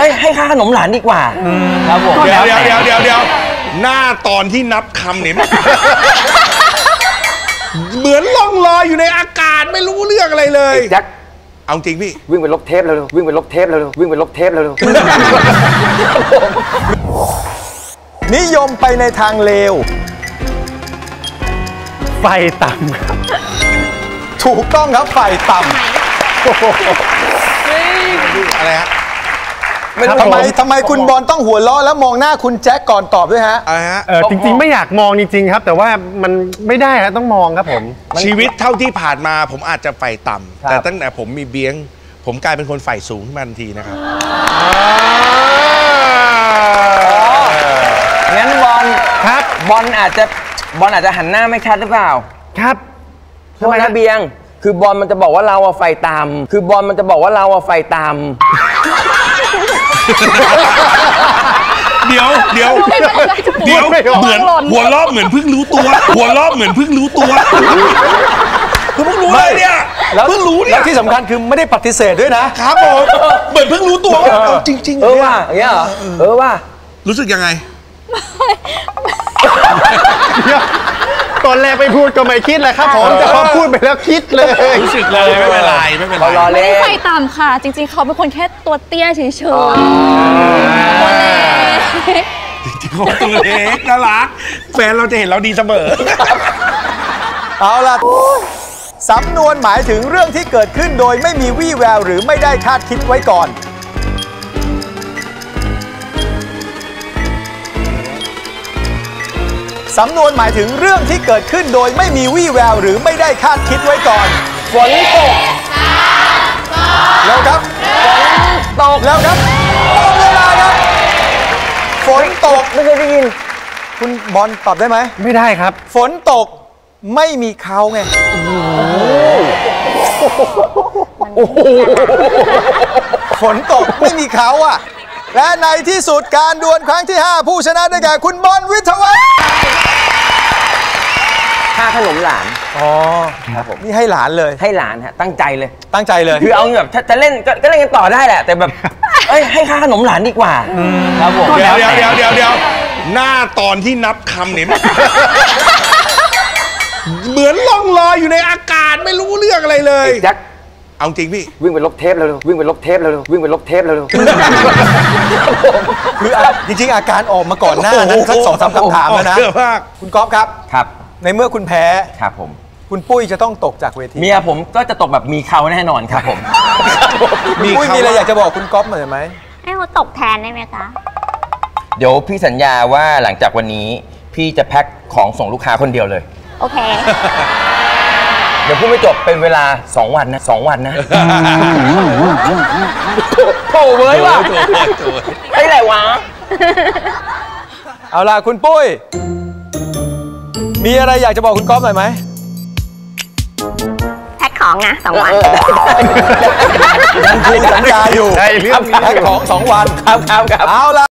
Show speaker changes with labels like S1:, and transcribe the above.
S1: เอ้ยให้ค่าขนมหลานดีกว่าครับผม
S2: เดี๋ยวเดี๋ยวเดี๋ยวเดี๋ยวเดี๋ยวหน้าตอนที่นับคำเนี่ย เหมือนล่องลอยอยู่ในอากาศไม่รู้เรื่องอะไรเลย
S1: แจ็ค
S2: เอาจริงพี่
S1: วิ่งไปลบเทปแล้วเร็ววิ่งไปลบเทปแล้วเร็ววิ่งไปลบเทปแล้วเร็ว
S3: นิยมไปในทางเลว
S4: ไฟต่ำครับ
S3: ถูกต้องครับฝ่ายต่
S2: อะไรฮะำ
S3: ทำไมทำไมคุณบอลต้องหัวเราะแล้วมองหน้าคุณแจ็คก่อนตอบด้วยฮะ
S2: อะไรฮะ
S4: เออจริงๆ ไม่อยากมองจริง ๆ ครับ แต่ว่ามันไม่ได้ครับต้องมองครับผม
S2: ชีวิตเท่าที่ผ่านมาผมอาจจะไฟต่ำแต่ตั้งแต่ผมมีเบี้ยง ผมกลายเป็นคนไฟสูงขึ้นมาทันทีนะครับ
S1: งั้นบอล
S4: ครับ
S1: บอลอาจจะบอลอาจจะหันหน้าไม่ชัดหรือเปล่า
S4: ครับ
S1: ทำไมนะเบียง คือบอลมันจะบอกว่าเราอะไฟตาม คือบอลมันจะบอกว่าเราอะไฟตาม
S2: เดี๋ยวเดี๋ยวเดี๋ยวเหมือนหัวรอบเหมือนเพิ่งรู้ตัว หัวรอบเหมือนเพิ่งรู้ตัวคือเพิ่งรู้เลยเนี่ย
S3: แล้ว
S2: เพิ่งรู้เนี่
S3: แล้
S2: ยว
S3: ที่สำคัญคือไม่ได้ปฏิเสธด้วยนะ
S2: ครับผมเหมือนเพิ่งรู้ตัวว่าเอาจริงๆ
S1: เออ
S2: นี่ย
S1: ว่าอย่างเงี้ยเหรอเออว่า
S2: รู้สึกยังไง
S4: ตอนแรกไปพูดก็ไม่คิดแหละครับผมแต่พอพูดไปแล้วคิดเลย
S2: รู้สึกเลยไม่เป็นไรไม่เป็นไร
S1: รอ
S5: ไม่
S1: เล่
S5: ได้
S1: น
S5: ไฟต่ำค่ะ จริง ๆ เขาเป็นคนแค่ตัวเตี้ยเฉยๆตัวเล็ก
S2: จริงๆเขาตัวเล็กน่ารัก แฟนเราจะเห็นเราดีเสมอ
S3: เอาล่ะสำนวนหมายถึงเรื่องที่เกิดขึ้นโดยไม่มีวี่แววหรือไม่ได้คาดคิดไว้ก่อน สำนวนหมายถึงเรื่องที่เกิดขึ้นโดยไม่มีวี่แววหรือไม่ได้คาดคิดไว้ก่อน
S1: ฝนตก
S3: แล้วครับ
S1: ตก
S3: แล้วครับหมดเวลาครับ ฝนตก
S1: ไม่เคยได้ยิน
S3: คุณบอลตอบได้ไหม
S4: ไม่ได้ครับ
S3: ฝนตกไม่มีเขาไง ฝนตกไม่มีเขาอะ และในที่สุดการดวลครั้งที่ 5 ผู้ชนะได้แก่คุณบอลวิทยวัฒน์
S1: ค่าขนมหลาน
S3: อ๋อ
S1: ครับผม
S3: นี่ให้หลานเลย
S1: ให้หลานฮะตั้งใจเลย
S3: ตั้งใจเลย
S1: คือเอาแบบถ้าจะเล่นก็ก็เล่นกันต่อได้แหละ แต่แบบ เอ้ยให้ค่าขนมหลานดีกว่าครับผม
S2: เดี๋ยวเดี๋ยวเดี๋ยวเดี๋ยวเดี๋ยวหน้าตอนที่นับคำเนี่ย เหมือนล่องลอยอยู่ในอากาศไม่รู้เรื่องอะไรเลย
S1: แจ็ค
S2: เอาจริงพี่
S1: วิ่งไปลบเทปแล้วเร็ววิ่งไปลบเทปแล้วเร็ววิ่งไปลบเทปแล้วเร็ว
S3: คืออะจริงๆอาการออกมาก่อนหน้านั้นสักสองสามคำถามแล้วนะ
S2: เยอะมาก
S3: คุณก๊อฟครับ
S1: ครับ
S3: ในเมื่อคุณแพ้
S1: ครับผม
S3: คุณปุ้ยจะต้องตกจากเวที
S1: เมียผมก็จะตกแบบมีเขาแน่นอนครับผม
S3: คุณปุ้ยมีอะไรอยากจะบอกคุณก๊อฟหน่อยไหม
S6: ให้เขาตกแทนได้ไหมคะ
S1: เดี๋ยวพี่สัญญาว่าหลังจากวันนี้ พี่จะแพ็คของส่งลูกค้าคนเดียวเลย
S6: โอเค
S1: เดี๋ยวพูดไม่จบเป็นเวลา 2 วันนะ2วันนะโถเว้ยว่ะไอ้ไรวะ
S3: เอาล่ะคุณปุ้ย มีอะไรอยากจะบอกคุณก๊อฟหน่อยไหม
S6: แพ็คของนะสองวัน
S3: ยังคุยสัญญาอยู่
S4: ใช่เรื่องนี้
S3: แพ็คของสองวัน
S1: ครับครับครับ
S3: เอาล่ะ